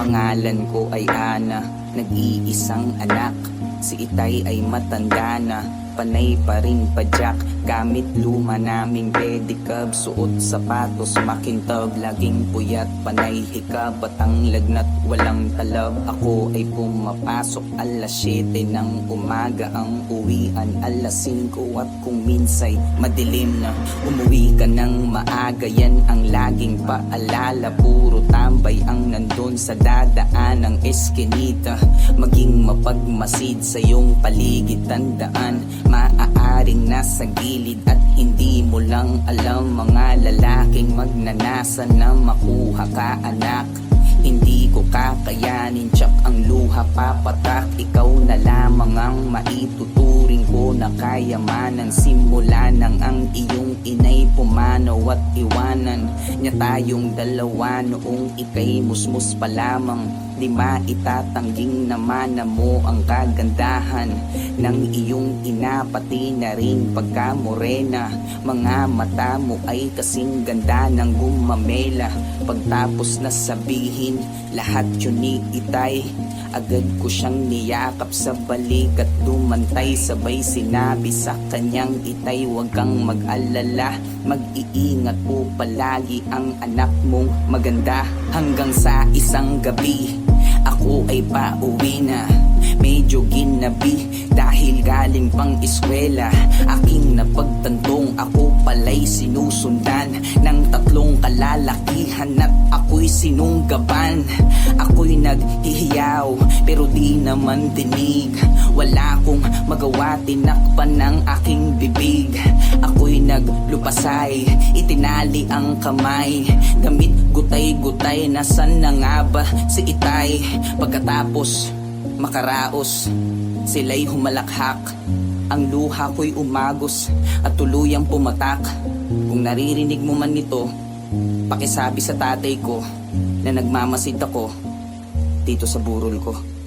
Pangalan ko ay Ana, nag-iisang anak. Si Itay ay matanda na, panay pa rin padyak. Gamit luma naming pedicab, suot sapatos Makintog, laging puyat, panay hikab At ang lagnat, walang talab. Ako ay pumapasok alas 7 ng umaga Ang uwian alas 5 at kung minsay madilim na Umuwi ka ng maaga, yan ang laging paalala. Puro tambay ang nandun sa dadaan ng eskinita. Maging mapagmasid sa iyong paligid Tandaan, maaaring nasa gilid At hindi mo lang alam mga lalaking magnanasa Na makuha ka anak. Hindi ko kakayanin Tsak ang luha papatak. Ikaw na lamang ang maituturing ko Na kayamanan Simula nang ang pumanaw at iwanan Nya tayong dalawa noong ikay musmus pa lamang. Di maitatanging naman na mo ang kagandahan Ng iyong ina pati na rin pagka morena Mga mata mo ay kasing ganda ng gumamela. Pagtapos na sabihin lahat yun ni itay Agad ko siyang niyakap sa balik at dumantay. Sabay sinabi sa kanyang itay Huwag kang mag-alala. Mag-iingat po palagi ang anak mong maganda Hanggang sa isang gabi. Ako ay pauwi na Medyo ginabi dahil galing pang eskwela. Aking napagtantong ako pala'y sinusundan Ng tatlong kalalakihan at ako'y sinunggaban Ako'y naghihiyaw pero di naman dinig Wala akong magawa tinakpan ng aking bibig. Ako'y naglupasay, itinali ang kamay. Gamit gutay-gutay, nasan na nga ba si itay? Pagkatapos makaraos. Sila'y humalakhak. Ang luha ko'y umagos At tuluyang pumatak. Kung naririnig mo man nito Pakisabi sa tatay ko Na nagmamasid ako Dito sa burol ko